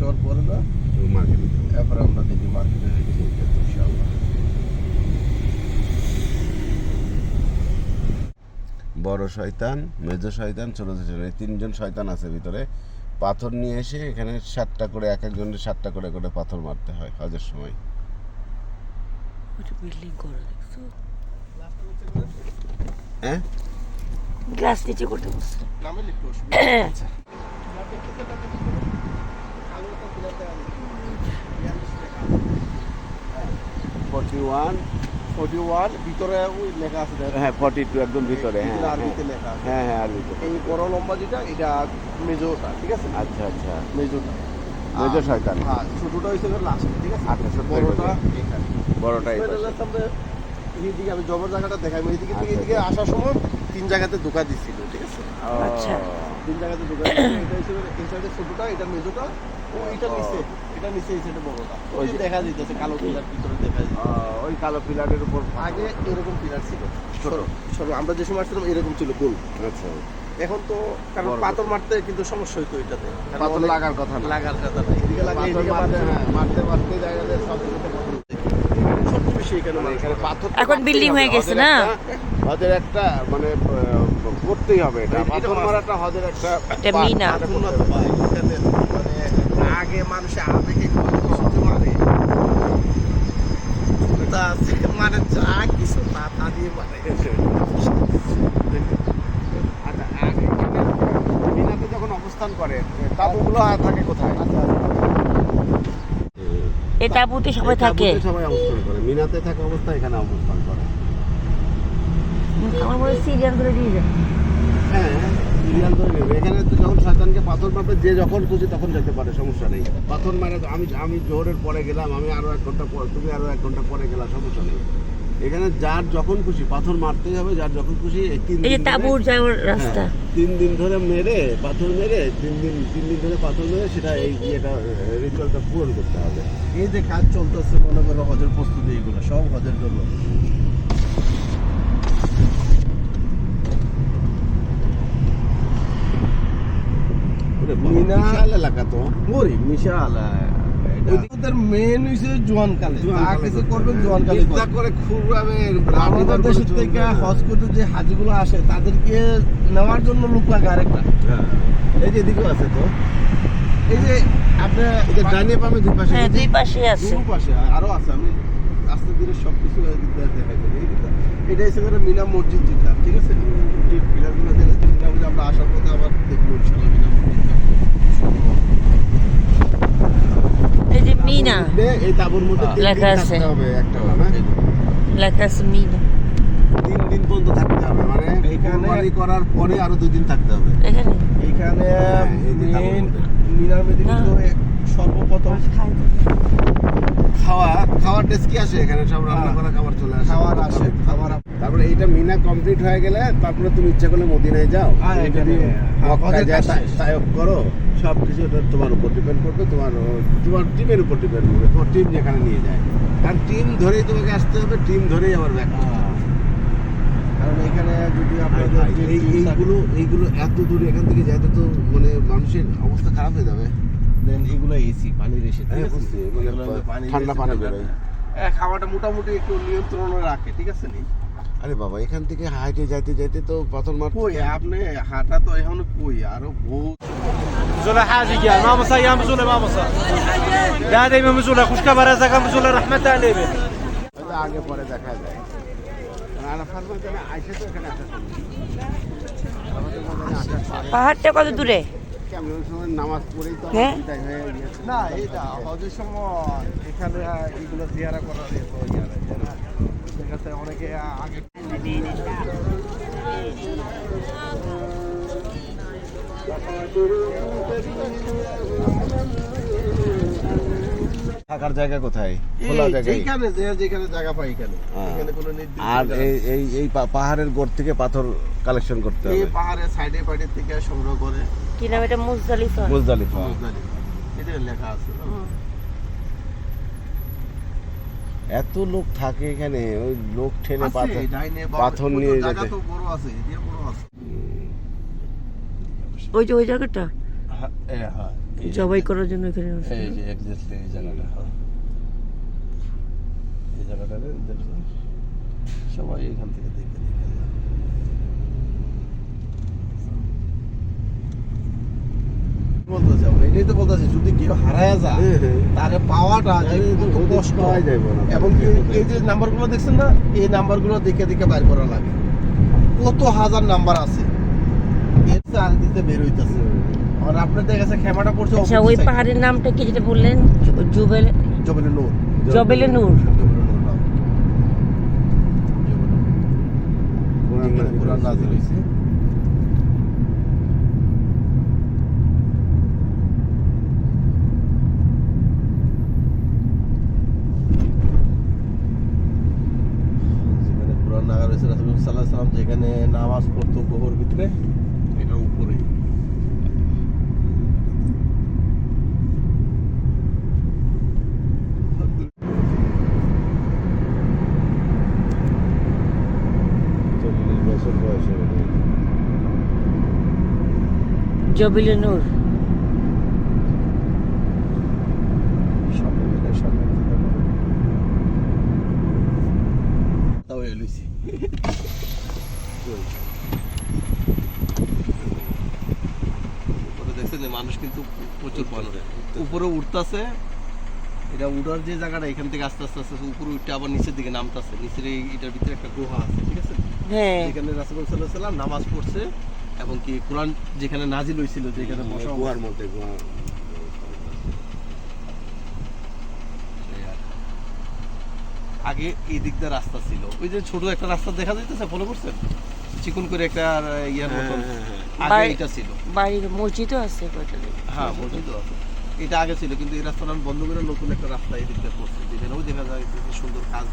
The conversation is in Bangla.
হওয়ার পরে না। মার্কেট আমরা দেখি মার্কেটে রেখে দিই ইনশাআল্লাহ। বড় শয়তান মেজ শয়তান ছোট শয়তান এই তিনজন শয়তান আছে ভিতরে। পাথর নিয়ে এসে এখানে সাতটা করে এক একজনের সাতটা করে করে পাথর মারতে হয় হজের সময়। বিল্ডিং করা দেখছ? হ্যাঁ? গ্লাস নিচে করতে বসছে। ফর্টি ওয়ান ফোর্টি ওয়ান ভিতরে ওই লেখা আছে হ্যাঁ ফর্টি টু একদম ভিতরে হ্যাঁ হ্যাঁ। আরবিতে লেখা হ্যাঁ হ্যাঁ আরবিতে এই বড় লম্বা যেটা এটা মেজোটা ঠিক আছে? আচ্ছা আচ্ছা। মেজোটা। শয়তান হ্যাঁ ছোটটা লাস্ট ঠিক আছে? আচ্ছা, বড়টা এখানে। এইদিকে আমি জবর জায়গাটা দেখাই এইদিকে থেকে এদিকে আসার সময় তিন জায়গাতে দোকান দিচ্ছিল ঠিক আছে? আচ্ছা। তিন জায়গাতে। এটা এই সাইডে ছোটটা এটা মেজোটা ও এটা নিচে এটা নিচে এই সাইডে বড়টা। ওই যে দেখা যাইতেছে কালো পিলার ভিতরে দেখা ওই কালো পিলারের উপর আগে এরকম পিলার ছিল। ছোট। ছোট ছোট আমরা যে সময় আসছিলাম এরকম ছিল গোল। আচ্ছা। এখন তো কারণ পাথর মারতে কিন্তু সমস্যা হইতো এটাতে। পাথর লাগার কথা না। লাগার কথা না। এদিকে লাগে এদিকে মারতে মারতে হ্যাঁ, মারতে মারতে জায়গাতে সব কিছুতে পাথর সবচেয়ে বেশি এখানে মানে পাথর এখন হবে। হয়ে গেছে না? একটা- একটা মানে করতেই হবে এটা। পাথর মারাটা হদের একটা এটা মিনা। করতে হবে। পায় মানে আগে মানুষ আবেগে কষ্ট মারে? মানে যা কিছু তা তা দিয়ে মারে। আচ্ছা, আর মিনাতে যখন অবস্থান করে তাবুগুলো থাকে কোথায়? তাঁবুতে সবাই থাকে? সবাই অবস্থান করে। মিনাতে থাকা অবস্থা এখানে অবস্থান আমার মনে সিরিয়াল ধরে দিয়ে যায় হ্যাঁ সিরিয়াল নেবে এখানে যখন শয়তানকে পাথর মারবে যে যখন খুশি তখন যেতে পারে সমস্যা নেই। পাথর মারে আমি আমি জোহরের পরে গেলাম আমি আরও এক ঘণ্টা পর তুমি আরও এক ঘণ্টা পরে গেলাম সমস্যা নেই। এখানে যার যখন খুশি পাথর মারতেই হবে যার যখন খুশি তিন তাঁবুর যাওয়ার রাস্তা হ্যাঁ, তিন দিন ধরে মেরে পাথর মেরে তিন দিন তিন দিন ধরে পাথর মেরে সেটা এই ইয়েটা রিচুয়ালটা পূরণ করতে হবে। এই যে কাজ চলতেছে মনে করো হজের প্রস্তুতি এগুলো সব হজের জন্য। ওরে মিনা- বিশাল এলাকা তো ওরে বিশাল ওদের মেন হইছে জোয়ান যা কিছু করবেন জোয়ান কালে করে খুবভাবে আমাদের দেশের থেকে হজ করতে যে হাজিগুলো আসে তাদেরকে নেওয়ার জন্য লোক লাগে আরেকটা হ্যাঁ। এই যে এদিকেও আছে তো এই যে আপনি এই ডানে বামে দুই পাশে হ্যাঁ দুই পাশে আছে দুই পাশে আরও আছে আমি আস্তে ধীরে সব দেখাই দেবো এই এটা হচ্ছে মিনা মসজিদ যেটা ঠিক আছে যে পিলারগুলো দেখে মোটামুটি আমরা আসার পথে আবার দেখব ইনশাআল্লাহ মিনা মসজিদটা এই যে মিনা মধ্যে, এই তাবুর মধ্যে তিন দিন লেখা আছে। হবে একটা না লেখা আছে মিনা তিন দিন পর্যন্ত থাকতে হবে মানে এইখানে- কোরবানি করার পরে আরও দুই দিন থাকতে হবে এখানে এখানে হ্যাঁ, এই যে তাবুর মেন মধ্যে। মিনার মধ্যে না। কিন্তু সর্বপ্রথম খাওয়া খাওয়ার টেস্ট কি আসে এখানে সব রান্না হ্যাঁ। করা খাবার চলে আসে খাবার আসে খাবার তারপরে এইটা মিনা কমপ্লিট হয়ে গেলে তারপরে তুমি ইচ্ছা করলে মদিনায় যাও হ্যাঁ, এখানে, মক্কায় শেষ। তায়ব করো সব কিছু তোমার উপর ডিপেন্ড করবে তোমার তোমার টিমের উপর ডিপেন্ড করবে তোমার টিম যেখানে নিয়ে যায়। কারণ টিম ধরেই তোমাকে আসতে হবে টিম ধরেই আবার ব্যাক কারণ এখানে যদি আপনাদের এইগুলো এইগুলো এত দূরে এখান থেকে যাইতে তো মানে মানুষের অবস্থা খারাপ হয়ে যাবে। দেন এগুলো এসি পানির এসি ঠান্ডা পানি বেরোয়। খাওয়াটা মোটামুটি একটু নিয়ন্ত্রণে রাখে ঠিক আছে নি? আরে বাবা এখান থেকে হাইটে যাইতে যাইতে তো পাথর মারতে কই আপনি হাঁটা তো এখন কই? আরও বহুত مزولة حاجة قال ما مصا يا مزولة ما مصا لا دايما مزولة خوش كبر رزقا مزولة رحمة عليه হয়তো আগে পরে দেখা যায় কারণ আরাফাত ময়দানে আইসা তো এখানে আসা সম্ভব। আরাফাতের ময়দানে আসা পারে। পাহাড়টা কত দূরে কেমন সময় নামাজ পড়েই তো হ্যাঁ? বিদায় হয়ে গিয়েছে। না এইটা হজের সময় এখানে এগুলো জিয়ারা করার এত ইয়ারা যারা দেখা যাচ্ছে অনেকে আগে থাকার জায়গা কোথায়? খোলা জায়গায়? যেখানে যেখানে জায়গা পাই এখানে। হ্যাঁ। এখানে কোনো নির্দিষ্ট আর এই এই এই পাহাড়ের গোড় থেকে পাথর কালেকশন করতে এই হবে। পাহাড়ের সাইডে পাইডে থেকে সংগ্রহ করে। কি নাম এটা? মুজদালিফা। মুজদালিফা। এটা লেখা আছে। এত লোক থাকে এখানে ওই লোক ঠেলে পাথর পাথর নিয়ে জায়গা যেতে। তো বড় আছে বড় আছে। ওই যে ওই জায়গাটা হ্যাঁ, হ্যাঁ। জবাই করার জন্য এখানে আছে। এই যে এক্স্যাক্টলি এই জায়গাটা হ্যাঁ। এই জায়গাটা দেখছেন সবাই এখান থেকে দেখে দেখে যায়। বলতেছি আমরা, এটাই তো বলতেছি যদি কেউ হারায় যায় পাওয়াটা কষ্ট। এবং এই যে নাম্বারগুলো দেখছেন না এই নাম্বারগুলো দেখে দেখে বাইর করা লাগে কত হাজার নাম্বার আছে আর দিতে বের হইতাছে আর আপনার দেখা খেমাটা পড়ছে আচ্ছা ওই পাহাড়ের নামটা কি যেটা বললেন জুবেল জবেলে নূর জবেলে নূর জবেলে নূর নাম। জবেলে নূর। কোরআন নাজিল হয়েছে। যেখানে নামাজ পড়তো গোহর ভিতরে এটার উপরে চল্লিশ বছর বয়সে জবিলে নূর সামনে গেলে সামনে থেকে তাও এলুইছি উপরে দেখছেন যে মানুষ কিন্তু প্রচুর মানুষ উপরে উঠতাছে এটা উঠার যে জায়গাটা এখান থেকে আস্তে আস্তে উপরে উঠতে আবার নিচের দিকে নামতাছে। নিচের এই এটার ভিতরে একটা গুহা আছে ঠিক আছে? হ্যাঁ। যেখানে রাসুল সাল্লাহ সাল্লাম নামাজ পড়ছে। এবং কি কোরআন যেখানে নাজিল হয়েছিল যেখানে বসা গুহার মধ্যে আগে এই দিক দিয়ে রাস্তা ছিল। ওই যে ছোট একটা রাস্তা দেখা যাইতেছে ফলো করছেন? চিকন করে একটা আর ইয়ার হ্যাঁ, মতন হ্যাঁ, হ্যাঁ। আগে এটা ছিল। বাড়ির মসজিদও আছে কয়টা দেখি। হ্যাঁ তো আছে। এটা আগে ছিল কিন্তু এই রাস্তাটা বন্ধ করে নতুন একটা রাস্তা এই দিকটা করছে। যেখানেও দেখা যায় সুন্দর কাজ।